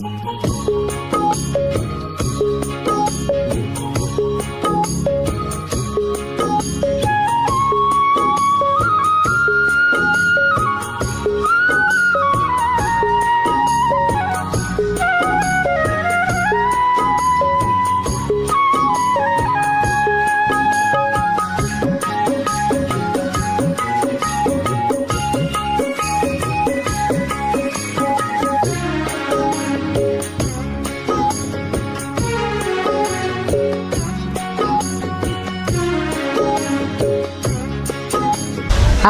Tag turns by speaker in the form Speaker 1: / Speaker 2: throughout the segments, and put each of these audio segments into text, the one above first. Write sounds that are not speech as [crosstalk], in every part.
Speaker 1: Música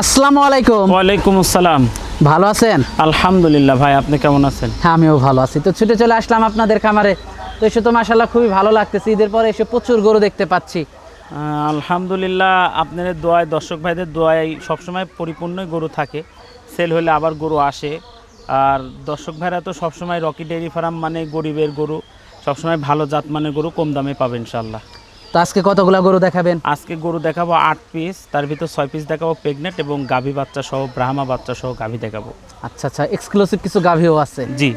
Speaker 1: আসসালামু আলাইকুম।
Speaker 2: ওয়ালাইকুম আসসালাম।
Speaker 1: ভালো আছেন?
Speaker 2: আলহামদুলিল্লাহ ভাই আপনি কেমন আছেন?
Speaker 1: হ্যাঁ আমিও ভালো আছি। তো ছুটে চলে আসলাম আপনাদের খামারে। তো এসে তো মাসাল্লাহ খুবই ভালো লাগতেছে। ঈদের পরে এসে প্রচুর গরু দেখতে পাচ্ছি।
Speaker 2: আলহামদুলিল্লাহ আপনাদের দোয়ায় দর্শক ভাইদের দোয়ায় সবসময় পরিপূর্ণই গরু থাকে। সেল হলে আবার গরু আসে। আর দর্শক ভাইরা তো সবসময় রকি ডেয়ারি ফার্ম মানে গরিবের গরু। সবসময় ভালো জাত মানে গরু কম দামে পাবে ইনশাল্লাহ
Speaker 1: তো আজকে কতগুলা গরু দেখাবেন?
Speaker 2: আজকে গরু দেখাবো আট পিস তার ভিতর ছয় পিস দেখাবো প্রেগনেন্ট এবং গাভী বাচ্চা সহ ব্রাহ্মা বাচ্চা সহ গাভী দেখাবো।
Speaker 1: আচ্ছা আচ্ছা এক্সক্লুসিভ কিছু গাভীও আছে?
Speaker 2: জি।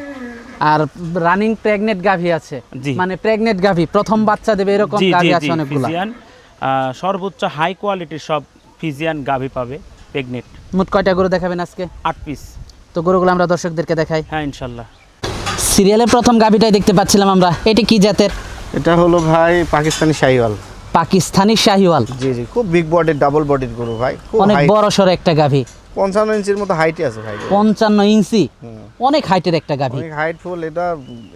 Speaker 1: আর রানিং প্রেগনেন্ট গাভী আছে। মানে প্রেগনেন্ট গাভী প্রথম বাচ্চা দেবে এরকম গাভী আছে অনেকগুলা।
Speaker 2: সর্বোচ্চ হাই কোয়ালিটির সব ফিজিয়ান গাভী পাবে প্রেগনেন্ট
Speaker 1: মোট কয়টা গরু দেখাবেন আজকে?
Speaker 2: আট পিস
Speaker 1: তো গরুগুলো আমরা দর্শকদেরকে দেখাই।
Speaker 2: হ্যাঁ ইনশাল্লাহ।
Speaker 1: সিরিয়ালের প্রথম গাভীটাই দেখতে পাচ্ছিলাম আমরা। এটি কি জাতের?
Speaker 3: এটা হলো ভাই পাকিস্তানি শাহিওয়াল।
Speaker 1: পাকিস্তানি শাহিওয়াল।
Speaker 3: জি জি খুব বিগ বডির ডাবল বডির গরু ভাই
Speaker 1: অনেক বড় সড়ো একটা গাভী।
Speaker 3: পঞ্চান্ন ইঞ্চির মতো হাইটে আছে ভাই
Speaker 1: পঞ্চান্ন ইঞ্চি? অনেক হাইটের একটা গাভী।
Speaker 3: অনেক হাইট ফুল এটা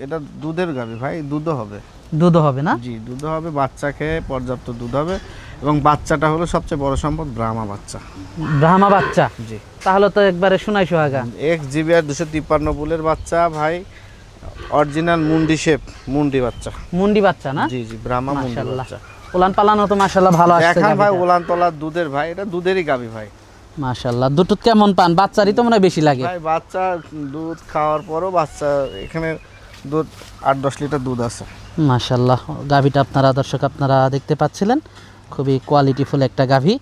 Speaker 3: এটা দুধের গাবি ভাই দুধও হবে।
Speaker 1: দুধ হবে না?
Speaker 3: জি দুধও হবে বাচ্চা খেয়ে পর্যাপ্ত দুধ হবে। এবং বাচ্চাটা হলো সবচেয়ে বড় সম্পদ ব্রাহ্মা বাচ্চা।
Speaker 1: ব্রাহ্মা বাচ্চা?
Speaker 3: জি।
Speaker 1: তাহলে তো একবারে শোনাই সোহাগা।
Speaker 3: এক্স জিবি আর দুশো তিপ্পান্ন বুলের বাচ্চা ভাই অরিজিনাল মুন্ডি শেপ মুন্ডি বাচ্চা।
Speaker 1: মুন্ডি বাচ্চা না?
Speaker 3: জি জি ব্রাহ্মা মুন্ডি
Speaker 1: মাশাআল্লাহ।
Speaker 3: বাচ্চা।
Speaker 1: উলান পালানো তো মাশাআল্লাহ ভালো আসছে
Speaker 3: দেখান ভাই উলান তোলা দুধের ভাই এটা দুধেরই গাবি ভাই।
Speaker 1: মাশাআল্লাহ। দুটো কেমন পান? বাচ্চারই তো মনে বেশি লাগে।
Speaker 3: ভাই বাচ্চা দুধ খাওয়ার পরও বাচ্চা এখানে দুধ আট দশ লিটার দুধ আছে।
Speaker 1: মাশাআল্লাহ। গাভীটা আপনারা দর্শক আপনারা দেখতে পাচ্ছিলেন। খুবই কোয়ালিটিফুল একটা গাভী।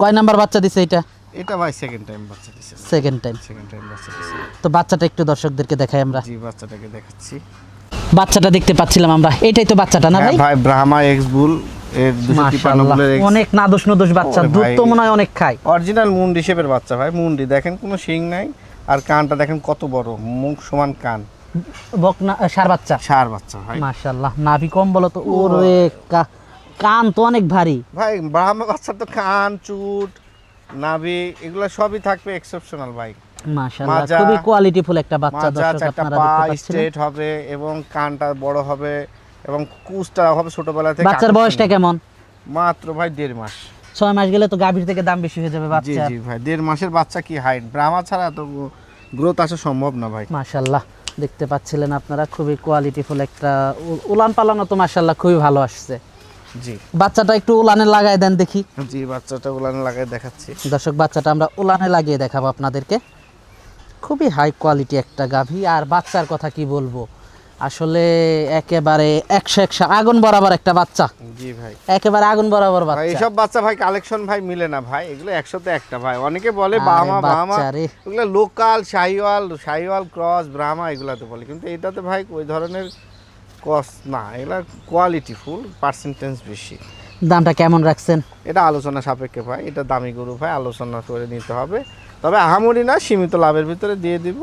Speaker 1: কয় নাম্বার বাচ্চা দিছে এটা?
Speaker 3: এটা ভাই সেকেন্ড টাইম বাচ্চা দিছে।
Speaker 1: সেকেন্ড টাইম
Speaker 3: সেকেন্ড টাইম বাচ্চা দিছে।
Speaker 1: তো বাচ্চাটা একটু দর্শকদেরকে দেখাই আমরা।
Speaker 3: জি বাচ্চাটাকে দেখাচ্ছি।
Speaker 1: বাচ্চাটা দেখতে পাচ্ছিলাম আমরা। এটাই তো বাচ্চাটা না
Speaker 3: হ্যাঁ
Speaker 1: ভাই?
Speaker 3: ভাই ব্রাহ্মা এক্স বুল এর
Speaker 1: অনেক বাচ্চা দুধ তো মনে হয় অনেক খায়।
Speaker 3: অরিজিনাল মুন্ডি শেপের বাচ্চা ভাই মুন্ডি। দেখেন কোনো শিং নাই আর কানটা দেখেন কত বড় মুখ সমান কান।
Speaker 1: বকনা সার বাচ্চা।
Speaker 3: সার বাচ্চা ভাই।
Speaker 1: মাশাআল্লাহ নাভি কম বলো তো ওরে কান তো অনেক ভারী।
Speaker 3: ভাই ব্রাহ্মা বাচ্চা তো কান চুট নাভি এগুলো সবই থাকবে এক্সেপশনাল ভাই
Speaker 1: মাশাআল্লাহ খুবই কোয়ালিটিফুল একটা বাচ্চা দর্শক আপনারা দেখতে পাচ্ছেন।
Speaker 3: স্ট্রেট হবে এবং কানটা বড় হবে এবং কুচটা হবে ছোটবেলা থেকে
Speaker 1: বাচ্চার বয়সটা কেমন?
Speaker 3: মাত্র ভাই দেড় মাস।
Speaker 1: ছয় মাস গেলে তো গাভীর থেকে দাম বেশি হয়ে যাবে
Speaker 3: বাচ্চা
Speaker 1: জি
Speaker 3: জি ভাই দেড় মাসের বাচ্চা কি হাইট ব্রাহ্মা ছাড়া তো গ্রোথ আসা সম্ভব না ভাই।
Speaker 1: মাশাআল্লাহ দেখতে পাচ্ছিলেন আপনারা খুবই কোয়ালিটিফুল একটা উলান পালানো তো মাশাআল্লাহ খুবই ভালো আসছে।
Speaker 3: জি।
Speaker 1: বাচ্চাটা একটু উলানে লাগাই দেন দেখি।
Speaker 3: জি বাচ্চাটা উলানে লাগাই দেখাচ্ছি।
Speaker 1: দর্শক বাচ্চাটা আমরা উলানে লাগিয়ে দেখাবো আপনাদেরকে। খুবই হাই কোয়ালিটি একটা গাভী। আর বাচ্চার কথা কি বলব? আসলে একেবারে একশো একশো আগুন বরাবর একটা বাচ্চা।
Speaker 3: জি ভাই।
Speaker 1: একেবারে আগুন বরাবর বাচ্চা।
Speaker 3: এইসব বাচ্চা ভাই কালেকশন ভাই মিলে না ভাই। এগুলো একশোতে একটা ভাই। অনেকে বলে
Speaker 1: আরে
Speaker 3: বাহামা বাহামা এগুলো লোকাল শাহিওয়াল শাহিওয়াল ক্রস ব্রাহ্মা এগুলাতে বলে। কিন্তু এটাতে ভাই ওই ধরনের কস না এগুলা কোয়ালিটি ফুল পার্সেন্টেজ বেশি।
Speaker 1: দামটা কেমন রাখছেন?
Speaker 3: এটা আলোচনা সাপেক্ষে ভাই এটা দামি গরু ভাই আলোচনা করে নিতে হবে। তবে আহামরি না সীমিত লাভের ভিতরে দিয়ে দিব।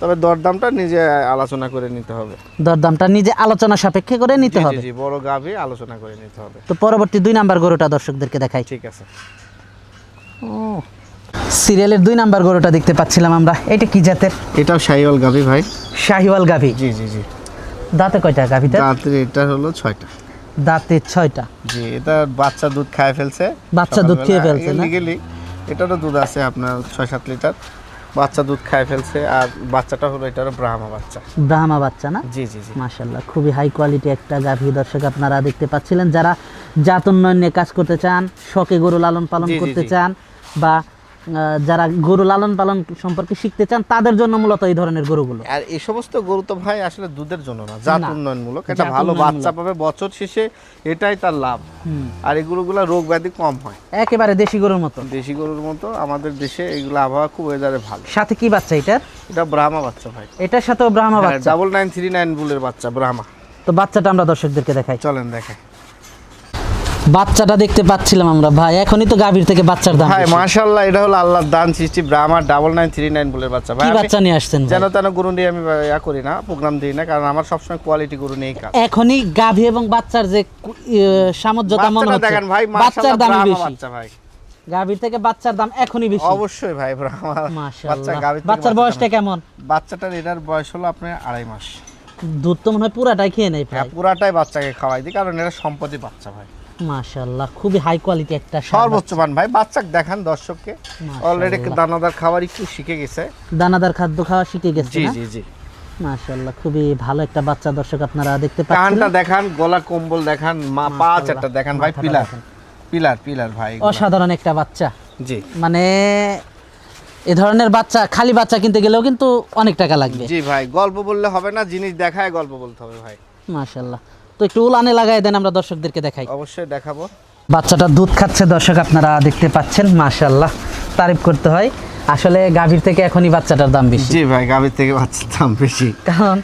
Speaker 3: তবে দরদামটা নিজে আলোচনা করে নিতে হবে।
Speaker 1: দরদামটা নিজে আলোচনা সাপেক্ষে করে নিতে হবে।
Speaker 3: জি বড় গাভী আলোচনা করে নিতে হবে।
Speaker 1: তো পরবর্তী দুই নাম্বার গরুটা দর্শকদেরকে দেখাই।
Speaker 3: ঠিক আছে।
Speaker 1: সিরিয়ালের দুই নাম্বার গরুটা দেখতে পাচ্ছিলাম আমরা। এটা কি জাতের?
Speaker 3: এটাও শাহিওয়াল গাভী ভাই।
Speaker 1: শাহিওয়াল গাভী।
Speaker 3: জি জি জি।
Speaker 1: দাঁতে কয়টা গাভীটা
Speaker 3: দাঁতের এটা হলো ছয়টা।
Speaker 1: দাঁতে ছয়টা।
Speaker 3: জি এটা বাচ্চা দুধ খায় ফেলছে।
Speaker 1: বাচ্চা দুধ খেয়ে ফেলছে না?
Speaker 3: লিগেলি এটারও দুধ আছে আপনার ছয় সাত লিটার। বাচ্চা দুধ খায় ফেলছে আর বাচ্চাটা হলো এটারও ব্রাহ্মা বাচ্চা।
Speaker 1: ব্রাহ্মা বাচ্চা না?
Speaker 3: জি জি জি।
Speaker 1: মাশাল্লাহ খুবই হাই কোয়ালিটি একটা গাভী দর্শক আপনারা দেখতে পাচ্ছিলেন। যারা জাত উন্নয়ন নিয়ে কাজ করতে চান শখে গরু লালন পালন করতে চান বা যারা গরু লালন পালন সম্পর্কে শিখতে চান তাদের জন্য মূলত এই ধরনের গরুগুলো।
Speaker 3: আর এই সমস্ত গরু তো ভাই আসলে দুধের জন্য না জাত উন্নয়নমূলক। এটা ভালো বাচ্চা পাবে বছর শেষে এটাই তার লাভ। আর এগুলোগুলো রোগ ব্যাধি কম হয়।
Speaker 1: একেবারে দেশি গরুর মতো।
Speaker 3: দেশি গরুর মতো আমাদের দেশে এগুলো আবহাওয়া খুব ওয়েদারে ভালো।
Speaker 1: সাথে কি বাচ্চা এটার?
Speaker 3: এটা ব্রাহ্মা বাচ্চা ভাই।
Speaker 1: এটার সাথেও ব্রাহ্মা বাচ্চা।
Speaker 3: ডাবল নাইন থ্রি নাইন বুলের বাচ্চা ব্রাহ্মা।
Speaker 1: তো বাচ্চাটা আমরা দর্শকদেরকে দেখাই।
Speaker 3: চলেন দেখে
Speaker 1: বাচ্চাটা দেখতে পাচ্ছিলাম আমরা ভাই। এখনই তো গাভীর থেকে বাচ্চার দাম
Speaker 3: ভাই
Speaker 1: বেশি।
Speaker 3: মাশাল্লাহ এটা হলো আল্লাহর দান সৃষ্টি Brahma double nine three nine বুলের বাচ্চা। ভাই
Speaker 1: কি বাচ্চা নিয়ে আসছেন?
Speaker 3: যেন তেন গরু নিয়ে আমি ইয়া করি না প্রোগ্রাম দিই না কারণ আমার সবসময় কোয়ালিটি গরু নেই কাজ।
Speaker 1: এখনই গাভী এবং বাচ্চার যে সামঞ্জস্যতা মনে হচ্ছে।
Speaker 3: দেখেন ভাই
Speaker 1: বাচ্চার দাম বেশি।
Speaker 3: বাচ্চা ভাই।
Speaker 1: গাভীর থেকে বাচ্চার দাম এখনই বেশি।
Speaker 3: অবশ্যই ভাই বাচ্চা
Speaker 1: মাশাআল্লাহ।
Speaker 3: গাভীর
Speaker 1: বাচ্চার বয়সটা কেমন?
Speaker 3: বাচ্চাটার এটার বয়স হলো আপনার আড়াই মাস।
Speaker 1: দুধ তো মনে হয় পুরাটাই খেয়ে নেই
Speaker 3: হ্যাঁ পুরাটাই বাচ্চাকে খাওয়াই দিই কারণ এটা সম্পত্তি বাচ্চা ভাই।
Speaker 1: মাশাআল্লাহ খুবই হাই কোয়ালিটি একটা
Speaker 3: সর্বোচ্চ মান ভাই বাচ্চাকে দেখান দর্শককে। অলরেডি দানাদার খাবার একটু শিখে গেছে?
Speaker 1: বাচ্চা। দানাদার খাদ্য খাওয়া শিখে গেছে
Speaker 3: জি জি জি।
Speaker 1: মাশাআল্লাহ খুবই ভালো একটা বাচ্চা দর্শক আপনারা দেখতে পাচ্ছেন।
Speaker 3: কানটা দেখান গলা কম্বল দেখান মা পা চারটা দেখান ভাই পিলার। পিলার পিলার ভাই
Speaker 1: অসাধারণ একটা বাচ্চা।
Speaker 3: জি।
Speaker 1: মানে এ ধরনের বাচ্চা খালি বাচ্চা কিনতে গেলেও কিন্তু অনেক টাকা লাগবে।
Speaker 3: জি ভাই গল্প বললে হবে না জিনিস দেখায় গল্প বলতে হবে ভাই।
Speaker 1: মাশাআল্লাহ। তো একটু উলানে লাগাই দেন আমরা দর্শকদেরকে দেখাই।
Speaker 3: অবশ্যই দেখাবো।
Speaker 1: বাচ্চাটা দুধ খাচ্ছে দর্শক আপনারা দেখতে পাচ্ছেন মাশাআল্লাহ তারিফ করতে হয়। আসলে গাভীর থেকে এখনই বাচ্চাটার দাম বেশি।
Speaker 3: জি ভাই গাভীর থেকে বাচ্চার দাম বেশি।
Speaker 1: কারণ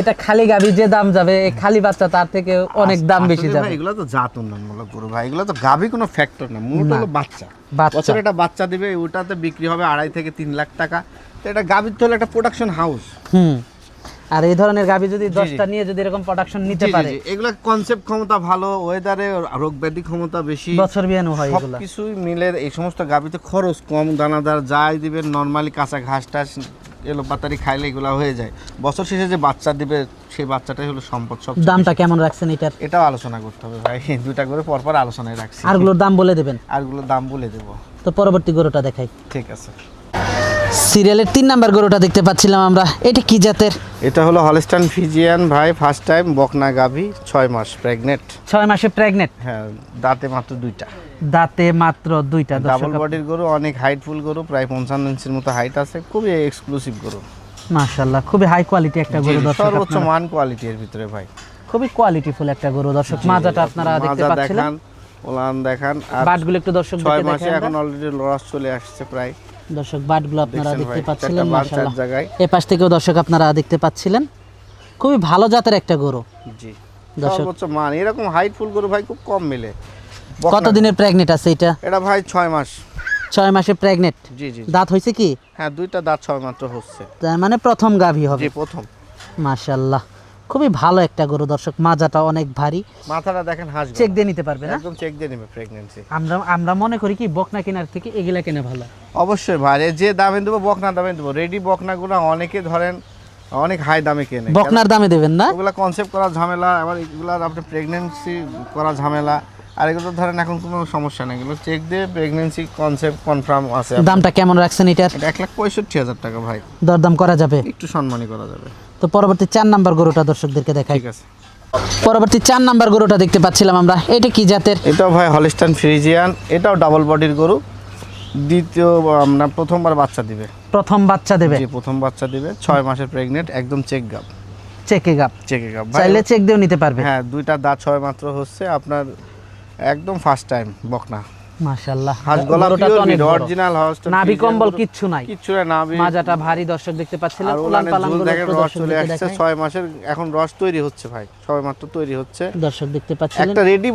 Speaker 1: এটা খালি গাভীর যে দাম যাবে খালি বাচ্চা তার থেকে অনেক দাম বেশি যাবে।
Speaker 3: এগুলো তো জাত উন্নয়নমূলক গরু ভাই এগুলো তো গাভী কোনো ফ্যাক্টর না মূলত হলো বাচ্চা।
Speaker 1: বাচ্চা।
Speaker 3: বছরে একটা বাচ্চা দিবে ওটাতে বিক্রি হবে আড়াই থেকে তিন লাখ টাকা। তো এটা গাভীর তো হলো একটা প্রোডাকশন হাউস
Speaker 1: হুম। আর এই ধরনের গাভী যদি। দশটা নিয়ে যদি এরকম প্রোডাকশন নিতে পারে।
Speaker 3: এগুলো কনসেপ্ট ক্ষমতা ভালো ওয়েদারে রোগ ব্যাধি ক্ষমতা বেশি
Speaker 1: বছর বিয়ানো হয়
Speaker 3: সব কিছুই মিলে এই সমস্ত গাভীতে খরচ কম দানাদার যাই দিবেন নর্মালি কাঁচা ঘাস টাস এলো পাতারি খাইলে এগুলো হয়ে যায়। বছর শেষে যে বাচ্চা দিবে সেই বাচ্চাটাই হলো সম্পদ সব
Speaker 1: দামটা কেমন রাখছেন এটার?
Speaker 3: এটাও আলোচনা করতে হবে ভাই [laughs] দুইটা করে পরপর আলোচনায় রাখছি।
Speaker 1: আরগুলোর দাম বলে দেবেন?
Speaker 3: আরগুলোর দাম বলে দেবো।
Speaker 1: তো পরবর্তী গরুটা দেখাই।
Speaker 3: ঠিক আছে।
Speaker 1: সিরিয়ালের তিন নাম্বার গরুটা দেখতে পাচ্ছিলাম আমরা। এটা কি জাতের?
Speaker 3: এটা হলো হলস্টান ফিজিয়ান ভাই ফার্স্ট টাইম বকনা গাভী ছয় মাস প্রেগনেন্ট
Speaker 1: ছয় মাসে প্রেগনেন্ট
Speaker 3: হ্যাঁ দাঁতে মাত্র দুইটা।
Speaker 1: দাঁতে মাত্র দুইটা
Speaker 3: ডাবল বডির গরু অনেক হাইটফুল গরু প্রায় পঞ্চান্ন ইঞ্চির মতো হাইট আছে খুবই এক্সক্লুসিভ গরু।
Speaker 1: মাশাআল্লাহ খুবই হাই কোয়ালিটি একটা গরু দর্শক
Speaker 3: সর্বোচ্চ মান কোয়ালিটি এর ভিতরে ভাই।
Speaker 1: খুবই কোয়ালিটিফুল একটা গরু দর্শক। মাজাটা আপনারা দেখতে পাচ্ছিলেন।
Speaker 3: দেখান ওলান দেখান। আর
Speaker 1: বাটগুলো একটু দর্শক
Speaker 3: ছয় মাসে এখন অলরেডি লস চলে আসছে প্রায়
Speaker 1: দর্শক বাটগুলো আপনারা দেখতে পাচ্ছিলেন মাশাআল্লাহ।
Speaker 3: জায়গায়।
Speaker 1: এ পাশ থেকেও দর্শক আপনারা দেখতে পাচ্ছিলেন। খুবই ভালো জাতের একটা গরু।
Speaker 3: জি।
Speaker 1: দর্শক-
Speaker 3: মান এরকম হাইটফুল গরু ভাই খুব কম মিলে।
Speaker 1: কত দিনের প্রেগনেন্ট আছে এটা?
Speaker 3: এটা ভাই ছয় মাস।
Speaker 1: ছয় মাসে প্রেগনেন্ট
Speaker 3: জি জি জি।
Speaker 1: দাঁত হয়েছে কি?
Speaker 3: হ্যাঁ দুইটা দাঁত ছয় মাত্র হচ্ছে।
Speaker 1: তার মানে প্রথম গাভী হবে।
Speaker 3: জি প্রথম।
Speaker 1: মাশাআল্লাহ। খুবই ভালো একটা গরু দর্শক মাজাটা অনেক ভারী।
Speaker 3: মাথাটা দেখেন হাঁস
Speaker 1: চেক দিয়ে নিতে পারবে না?
Speaker 3: একদম চেক দিয়ে নেবে প্রেগনেন্সি
Speaker 1: আমরা আমরা মনে করি কি বকনা কেনার থেকে এগুলা কেনা ভালো।
Speaker 3: অবশ্যই ভাই যে দামে দেবো বকনা দামে দেবো। রেডি বকনাগুলো অনেকে ধরেন অনেক হাই দামে কেনে।
Speaker 1: বকনার দামে দেবেন না?
Speaker 3: ওগুলা কনসেপ্ট করা ঝামেলা আবার এগুলার আপনি প্রেগন্যান্সি করা ঝামেলা। আর এগুলো ধরেন এখন কোনো সমস্যা নেই। এগুলো চেক দিয়ে প্রেগনেন্সি কনসেপ্ট কনফার্ম আছে।
Speaker 1: দামটা কেমন রাখছেন এটার?
Speaker 3: এটা এক লাখ পঁয়ষট্টি হাজার টাকা ভাই।
Speaker 1: দরদাম করা যাবে?
Speaker 3: একটু সম্মানই করা যাবে।
Speaker 1: তো পরবর্তী চার নাম্বার গরুটা দর্শকদেরকে দেখাই।
Speaker 3: ঠিক আছে।
Speaker 1: পরবর্তী চার নাম্বার গরুটা দেখতে পাচ্ছিলাম আমরা। এটা কি জাতের?
Speaker 3: এটাও ভাই হলিস্টান ফ্রিজিয়ান এটাও ডাবল বডির গরু। দ্বিতীয় আমরা প্রথমবার বাচ্চা দিবে।
Speaker 1: প্রথম বাচ্চা দেবে।
Speaker 3: জি প্রথম বাচ্চা দিবে। ছয় মাসের প্রেগনেন্ট একদম চেক গাপ
Speaker 1: চেকে গাপ
Speaker 3: চেকে গাপ
Speaker 1: চাইলে চেক দিয়েও নিতে পারবে।
Speaker 3: হ্যাঁ দুইটা দাঁত ছয় মাত্র হচ্ছে আপনার একদম ফার্স্ট টাইম বকনা।
Speaker 1: মাশাআল্লাহ।
Speaker 3: হাঁস গলা
Speaker 1: গরুটা অনেক
Speaker 3: অরিজিনাল হাঁস
Speaker 1: নাভি কম্বল কিচ্ছু নাই।
Speaker 3: কিচ্ছু না নাভি।
Speaker 1: মাজাটা ভারী দর্শক দেখতে পাচ্ছিলেন উলান পালানগুলো
Speaker 3: দেখেন রস চলে আসছে
Speaker 1: দেখাই।
Speaker 3: মাসের এখন রস তৈরি হচ্ছে ভাই ছয় মাত্র তৈরি হচ্ছে।
Speaker 1: দর্শক দেখতে পাচ্ছিলেন।
Speaker 3: একটা রেডি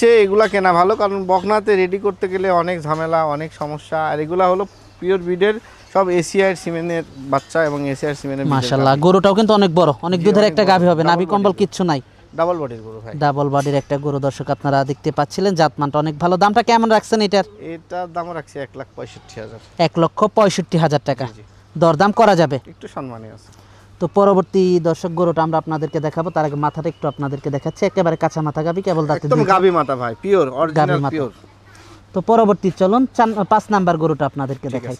Speaker 3: চেয়ে এগুলা কেনা ভালো কারণ বকনাতে রেডি করতে গেলে অনেক ঝামেলা অনেক সমস্যা আর এগুলা হলো পিওর ব্রিডের সব এশিয়ার সিমেন্টের বাচ্চা এবং এশিয়ার সিমেন্টের
Speaker 1: মাশাআল্লাহ গরুটাও কিন্তু অনেক বড় অনেক দুধের একটা গাভী হবে নাভি কম্বল কিচ্ছু নাই।
Speaker 3: ডাবল বডির গরু ভাই।
Speaker 1: ডাবল বডির একটা গরু দর্শক আপনারা দেখতে পাচ্ছিলেন জাতমানটা অনেক ভালো। দামটা কেমন রাখছেন এটার?
Speaker 3: এটার দাম রাখছি এক লাখ পঁয়ষট্টি হাজার।
Speaker 1: এক লক্ষ পঁয়ষট্টি হাজার টাকা। দরদাম করা যাবে?
Speaker 3: একটু সম্মানী আছে।
Speaker 1: তো পরবর্তী দর্শক গরুটা আমরা আপনাদেরকে দেখাবো। তার আগে মাথাটা একটু আপনাদেরকে দেখাচ্ছি। একেবারে কাঁচা মাথা গাবি কেবল দাঁতে
Speaker 3: একদম গাবি মাথা ভাই পিওর অরিজিনাল পিওর
Speaker 1: তো পরবর্তী চলুন পাঁচ নাম্বার গরুটা আপনাদেরকে দেখাই।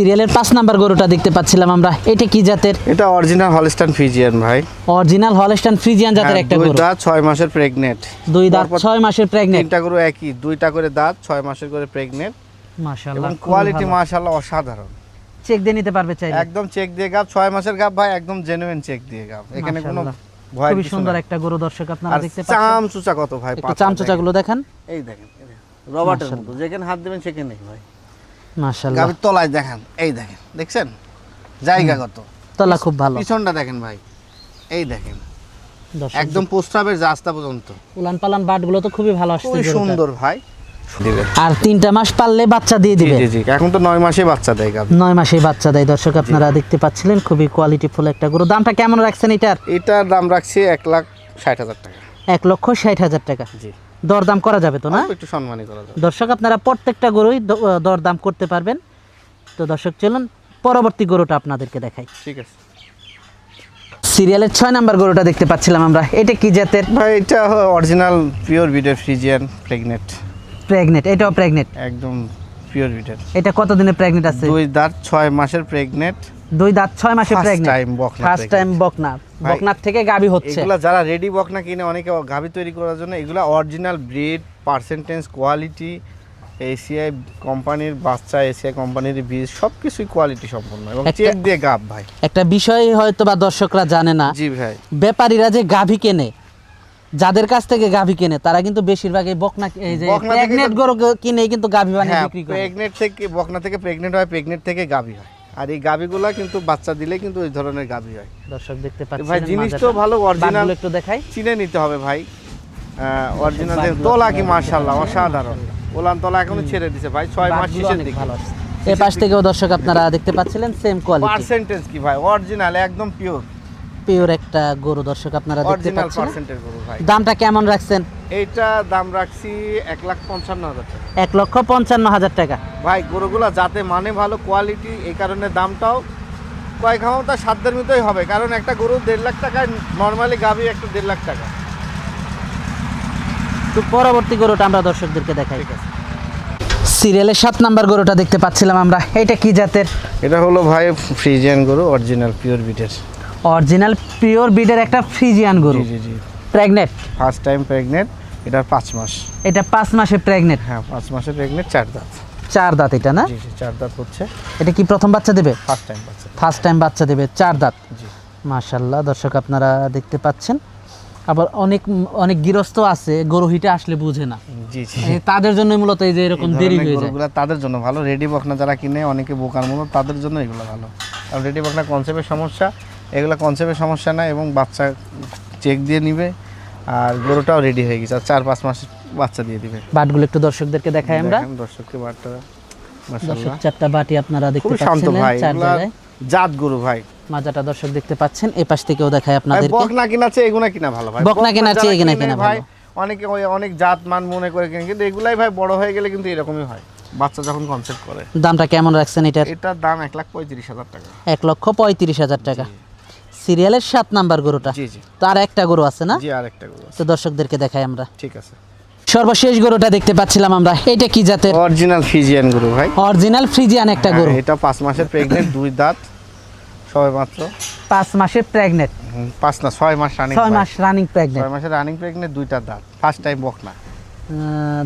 Speaker 1: সিরিয়ালের পাঁচ নাম্বার গরুটা দেখতে পাচ্ছিলাম আমরা। এটা কি জাতের?
Speaker 3: এটা অরিজিনাল হলস্টান ফিজিয়ান ভাই।
Speaker 1: অরিজিনাল হলস্টাইন ফ্রিজিয়ান জাতের
Speaker 3: হ্যাঁ,
Speaker 1: একটা গরু।
Speaker 3: দাঁত ছয় মাসের প্রেগনেন্ট
Speaker 1: দুই দাঁত
Speaker 3: পরপর
Speaker 1: ছয় মাসের প্রেগনেন্ট
Speaker 3: তিনটা গরু একই দুইটা করে দাঁত ছয় মাসের করে প্রেগনেন্ট
Speaker 1: মাশাআল্লাহ
Speaker 3: এবং কোয়ালিটি মাশাআল্লাহ অসাধারণ।
Speaker 1: চেক দিয়ে নিতে পারবে চাইলে।
Speaker 3: একদম চেক দিয়ে গাব ছয় মাসের গাব ভাই একদম জেনুইন চেক দিয়ে গাব। এখানে কোনো ভয়
Speaker 1: খুবই সুন্দর একটা গরু দর্শক আপনারা দেখতে পাচ্ছেন।
Speaker 3: চাম চুচা কত ভাই
Speaker 1: চামচোচা গুলো দেখেন।
Speaker 3: দেখেন। এই দেখেন এই দেখেন। রবার্টের মতো যেখানে হাত দেবেন সেখানে ভাই।
Speaker 1: মাশাআল্লাহ।
Speaker 3: গাবির তলায় দেখেন এই দেখেন দেখছেন? জায়গা কত?
Speaker 1: তলা খুব ভালো।
Speaker 3: পিছনটা দেখেন ভাই এই দেখেন। একদম প্রস্রাবের রাস্তা পর্যন্ত।
Speaker 1: উলান পালান বাটগুলো তো খুবই ভালো আসছে
Speaker 3: সুন্দর ভাই।
Speaker 1: আর তিনটা মাস পারলে বাচ্চা দিয়ে দিবে।
Speaker 3: জি জি এখন তো নয় মাসে বাচ্চা দেয় গাবি
Speaker 1: নয় মাসে বাচ্চা দেয়। দর্শক আপনারা দেখতে পাচ্ছিলেন খুবই কোয়ালিটি ফুল একটা গরু। দামটা কেমন রাখছেন এটার?
Speaker 3: এটার দাম রাখছি এক লাখ ষাট হাজার টাকা।
Speaker 1: এক লক্ষ ষাট হাজার টাকা।
Speaker 3: জি।
Speaker 1: দরদাম করা যাবে তো না?
Speaker 3: একটু সম্মানই করা যাবে।
Speaker 1: দর্শক আপনারা প্রত্যেকটা গরুই দরদাম করতে পারবেন। তো দর্শক চলুন পরবর্তী গরুটা আপনাদেরকে দেখাই।
Speaker 3: ঠিক আছে।
Speaker 1: সিরিয়ালের ছয় নাম্বার গরুটা দেখতে পাচ্ছিলাম আমরা। এটা কি জাতের?
Speaker 3: ভাই এটা অরিজিনাল পিওর বিডের ফ্রিজিয়ান প্রেগনেন্ট
Speaker 1: প্রেগনেন্ট এটাও প্রেগনেন্ট
Speaker 3: একদম পিওর বিডের
Speaker 1: এটা কত দিনের প্রেগনেন্ট আছে?
Speaker 3: দুই দাঁত ছয় মাসের প্রেগনেন্ট
Speaker 1: দুই দাঁত ছয় মাসে ফার্স্ট টাইম বকনা বকনার থেকে গাবি হচ্ছে।
Speaker 3: এগুলা যারা রেডি বকনা কিনে অনেকে তৈরি করার জন্য এগুলা original breed percentage quality ACI কোম্পানির বাচ্চা এসিআই কোম্পানির বীজ কোয়ালিটি সম্পন্ন। এবং চেক দিয়ে গাব ভাই।
Speaker 1: একটা বিষয় হয়তো বা দর্শকরা জানে না।
Speaker 3: জি ভাই।
Speaker 1: ব্যাপারীরা যে গাভী কেনে যাদের কাছ থেকে গাভী কেনে তারা কিন্তু বেশিরভাগ এই বকনা এই যে প্রেগনেন্ট গরু কিনে কিন্তু গাভী বানিয়ে
Speaker 3: হ্যাঁ
Speaker 1: বিক্রি করে।
Speaker 3: প্রেগনেন্ট থেকে বকনা থেকে প্রেগনেন্ট হয় প্রেগনেন্ট থেকে গাভি হয়। আর এই গাভিগুলা কিন্তু বাচ্চা দিলে কিন্তু ওই ধরনের গাভি হয়।
Speaker 1: দর্শক দেখতে পাচ্ছেন
Speaker 3: ভাই জিনিস তো ভালো অরিজিনাল
Speaker 1: একটু দেখাই।
Speaker 3: চিনে নিতে হবে ভাই। অরিজিনাল তোলা কি মাশাআল্লাহ অসাধারণ। ওলান তোলা এখনও ছেড়ে দিছে ভাই 6 মাস শেষের দিকে।
Speaker 1: ভালো আছে। এই পাশ থেকেও দর্শক আপনারা দেখতে পাচ্ছিলেন সেম কোয়ালিটি
Speaker 3: পার্সেন্টেজ কি ভাই অরিজিনাল একদম পিওর
Speaker 1: পিওর একটা গরু দর্শক আপনারা দেখতে পাচ্ছেন।
Speaker 3: পার্সেন্টেজ গরু ভাই।
Speaker 1: দামটা কেমন রাখছেন?
Speaker 3: এইটা দাম রাখছি এক লাখ পঞ্চান্ন হাজার টাকা।
Speaker 1: এক লক্ষ পঞ্চান্ন হাজার টাকা।
Speaker 3: ভাই গরুগুলা যাতে মানে ভালো কোয়ালিটি এই কারণে দামটাও কয় ক্ষমতা সাধ্যের মতোই হবে। কারণ একটা গরু দেড় লাখ টাকায় নর্মালি গাভি একটা দেড় লাখ টাকা।
Speaker 1: তো পরবর্তী গরুটা আমরা দর্শকদেরকে দেখাই।
Speaker 3: ঠিক আছে।
Speaker 1: সিরিয়ালের সাত নাম্বার গরুটা দেখতে পাচ্ছিলাম আমরা। এটা কি জাতের?
Speaker 3: এটা হলো ভাই ফ্রিজিয়ান গরু অরিজিনাল পিওর বিটের
Speaker 1: অরিজিনাল পিওর বিডের একটা ফ্রিজিয়ান গরু।
Speaker 3: জি জি জি।
Speaker 1: প্রেগনেন্ট?
Speaker 3: ফার্স্ট টাইম প্রেগনেন্ট এটা পাঁচ মাস।
Speaker 1: এটা পাঁচ মাসে প্রেগনেন্ট
Speaker 3: হ্যাঁ পাঁচ মাসে প্রেগনেন্ট চার দাঁত।
Speaker 1: চার দাঁত এটা না?
Speaker 3: জি জি চার দাঁত হচ্ছে।
Speaker 1: এটা কি প্রথম বাচ্চা দেবে?
Speaker 3: ফার্স্ট টাইম বাচ্চা
Speaker 1: ফার্স্ট টাইম বাচ্চা দেবে চার দাঁত।
Speaker 3: জি।
Speaker 1: মাশাল্লাহ দর্শক আপনারা দেখতে পাচ্ছেন। আবার অনেক অনেক গৃহস্থ আছে গরু হিটে আসলে বুঝে না।
Speaker 3: জি জি।
Speaker 1: তাদের জন্য মূলত এই যে এরকম দেরি হয়ে যায়।
Speaker 3: গরুগুলা তাদের জন্য ভালো। রেডি বকনা যারা কিনে অনেকে বোকার মতো তাদের জন্য এগুলো ভালো। কারণ রেডি বকনা কনসেপ্টের সমস্যা এগুলো কনসেপ্টের সমস্যা না এবং বাচ্চা চেক দিয়ে নিবে আর গরুটাও রেডি হয়ে গেছে। আর চার পাঁচ মাস বাচ্চা দিয়ে দিবে।
Speaker 1: বাটগুলো একটু দর্শকদেরকে দেখাই আমরা।
Speaker 3: দর্শককে বাটটা
Speaker 1: দর্শক চারটা বাটি আপনারা দেখতে পাচ্ছেন জায়গায়।
Speaker 3: জাত গরু ভাই।
Speaker 1: মাজাটা দর্শক দেখতে পাচ্ছেন এই পাশ থেকেও দেখায়
Speaker 3: ভাই,
Speaker 1: আপনাদেরকে।
Speaker 3: বকনা কিনা চেয়ে এগুনা কিনা ভালো ভাই।
Speaker 1: বকনা
Speaker 3: যারা
Speaker 1: চেয়ে এগুনা
Speaker 3: কিনে
Speaker 1: কেনা
Speaker 3: ভাই অনেকে ওই অনেক জাত মান মনে করে কিনে কিন্তু এগুলাই ভাই বড় হয়ে গেলে কিন্তু এরকমই হয়। বাচ্চা যখন কনসেপ্ট করে।
Speaker 1: দামটা কেমন রাখছেন এটার?
Speaker 3: এটার দাম এক লাখ পঁয়ত্রিশ হাজার টাকা।
Speaker 1: এক লক্ষ পঁয়ত্রিশ হাজার টাকা। সিরিয়ালের সাত নাম্বার গরুটা।
Speaker 3: জি জি।
Speaker 1: তার একটা গরু আছে না?
Speaker 3: আর গরু।
Speaker 1: তো দর্শকদেরকে দেখাই আমরা।
Speaker 3: ঠিক আছে।
Speaker 1: সর্বশেষ গরুটা দেখতে পাচ্ছিলাম আমরা। এটা কি জাতের?
Speaker 3: অরিজিনাল ফিজিয়ান গরু ভাই।
Speaker 1: অরিজিনাল ফ্রিজিয়ান একটা গরু।
Speaker 3: হ্যাঁ, এটা পাঁচ মাসের প্রেগনেন্ট দুই দাঁত সবে মাত্র।
Speaker 1: পাঁচ মাসের প্রেগনেন্ট
Speaker 3: পাঁচ না ছয় মাস রানিং
Speaker 1: ছয় মাস রানিং প্রেগনেন্ট
Speaker 3: ছয় মাসের রানিং প্রেগনেন্ট দুইটা দাঁত। ফার্স্ট টাইম বকনা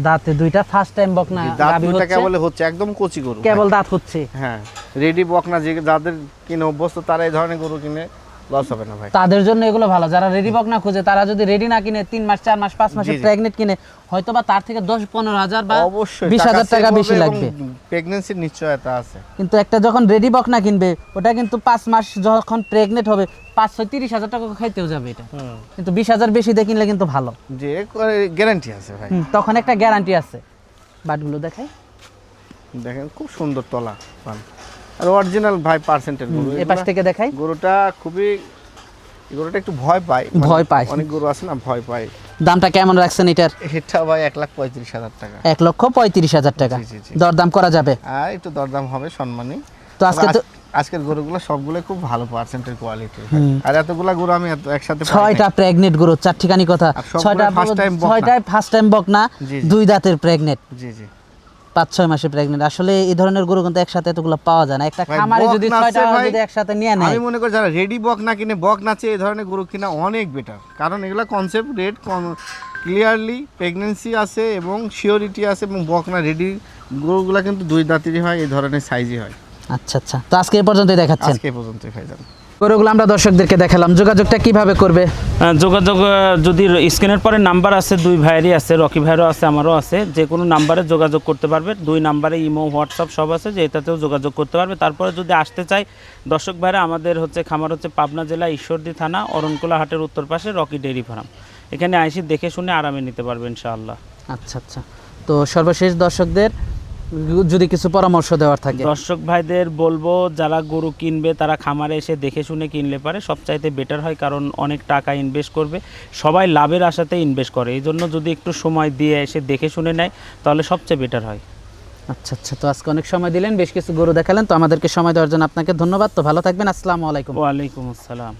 Speaker 1: দাঁতে দুইটা ফার্স্ট টাইম বকনা
Speaker 3: দাঁত দুইটা
Speaker 1: হচ্ছে,
Speaker 3: কেবল হচ্ছে একদম কচি গরু
Speaker 1: কেবল দাঁত হচ্ছে।
Speaker 3: হ্যাঁ রেডি বকনা যে যাদের কিনে অভ্যস্ত তারা এই ধরনের গরু কিনে। লস হবে না ভাই।
Speaker 1: তাদের জন্য এগুলো ভালো। যারা রেডি বকনা খুঁজে তারা যদি রেডি না কিনে তিন মাস চার মাস পাঁচ
Speaker 3: জি।
Speaker 1: প্রেগনেন্ট কিনে হয়তো বা তার থেকে দশ পনেরো হাজার বা বিশ হাজার টাকা বেশি লাগবে।
Speaker 3: প্রেগনেন্সির নিশ্চয়তা আছে।
Speaker 1: কিন্তু একটা যখন রেডি বকনা কিনবে ওটা কিন্তু পাঁচ মাস যখন প্রেগনেন্ট হবে পাঁচ ছয় তিরিশ হাজার টাকা খাইতেও যাবে এটা। কিন্তু বিশ হাজার বেশি দিয়ে কিনলে কিন্তু ভালো।
Speaker 3: যে গ্যারান্টি আছে ভাই।
Speaker 1: তখন একটা গ্যারান্টি আছে। বাটগুলো দেখাই।
Speaker 3: দেখেন খুব সুন্দর তলা। আর অরিজিনাল ভাই পার্সেন্টের গরু।
Speaker 1: এ পাশ থেকে দেখাই।
Speaker 3: গরুটা খুবই গরুটা একটু ভয় পায়।
Speaker 1: ভয় পায়।
Speaker 3: অনেক গরু আছে না ভয় পায়।
Speaker 1: দামটা কেমন রাখছেন এটার?
Speaker 3: এটা ভাই এক লাখ পঁয়ত্রিশ হাজার টাকা।
Speaker 1: এক লক্ষ পঁয়ত্রিশ হাজার টাকা। দরদাম করা যাবে?
Speaker 3: আর একটু দরদাম হবে সম্মানী।
Speaker 1: তো আজকে তো
Speaker 3: আজকের গরুগুলো সবগুলো খুব ভালো পার্সেন্টের কোয়ালিটি আর এতগুলা গরু আমি একসাথে
Speaker 1: ছয়টা প্রেগনেন্ট গরু চার ঠিকানি কথা ছয়টা
Speaker 3: time বকনা।
Speaker 1: ছয়টায় ফার্স্ট টাইম বকনা
Speaker 3: জি, জি।
Speaker 1: দুই দাঁতের প্রেগনেন্ট
Speaker 3: জি জি।
Speaker 1: পাঁচ ছয় মাসে প্রেগনেন্ট আসলে এই ধরনের গরু কিন্তু একসাথে এতগুলো পাওয়া যায় না। একটা খামারে যদি ছয়টা
Speaker 3: ভাই,
Speaker 1: যদি একসাথে নিয়ে নেয়।
Speaker 3: আমি মনে করি যারা রেডি বক না কিনে বক নাচে এই ধরনের গরু কিনা অনেক বেটার কারণ এগুলো কনসেপ্ট রেট ক্লিয়ারলি প্রেগনেন্সি আছে এবং শিওরিটি আছে এবং বকনা রেডি গরুগুলো কিন্তু দুই দাঁতেরই হয় এই ধরনের সাইজই হয়।
Speaker 1: আচ্ছা আচ্ছা। তো আজকে এই পর্যন্তই দেখাচ্ছেন।
Speaker 3: আজকে পর্যন্তই ভাইজান।
Speaker 1: গরুগুলো আমরা দর্শকদেরকে দেখালাম। যোগাযোগটা কীভাবে করবে?
Speaker 2: যোগাযোগ যদি স্ক্রিনের পরে নাম্বার আছে দুই ভাইয়েরই আছে রকি ভাইয়েরও আছে আমারও আছে যে কোনো নাম্বারে যোগাযোগ করতে পারবে। দুই নাম্বারে ইমো হোয়াটসঅ্যাপ সব আছে যে এটাতেও যোগাযোগ করতে পারবে। তারপরে যদি আসতে চাই দর্শক ভাইরা আমাদের হচ্ছে খামার হচ্ছে পাবনা জেলা ঈশ্বরদী থানা অরণকুলা হাটের উত্তর পাশে রকি ডেইরি ফার্ম। এখানে আইসি দেখে শুনে আরামে নিতে পারবে ইনশাআল্লাহ।
Speaker 1: আচ্ছা আচ্ছা। তো সর্বশেষ দর্শকদের যদি কিছু পরামর্শ দেওয়ার থাকে?
Speaker 2: দর্শক ভাইদের বলব যারা গরু কিনবে তারা খামারে এসে দেখে শুনে কিনলে পারে। সবচাইতে বেটার হয় কারণ অনেক টাকা ইনভেস্ট করবে। সবাই লাভের আশাতে ইনভেস্ট করে। এই জন্য যদি একটু সময় দিয়ে এসে দেখে শুনে নেয় তাহলে সবচেয়ে বেটার হয়।
Speaker 1: আচ্ছা আচ্ছা। তো আজকে অনেক সময় দিলেন বেশ কিছু গরু দেখালেন। তো আমাদেরকে সময় দেওয়ার জন্য আপনাকে ধন্যবাদ। তো ভালো থাকবেন। আসসালামু আলাইকুম।
Speaker 2: ওয়ালাইকুম আসসালাম।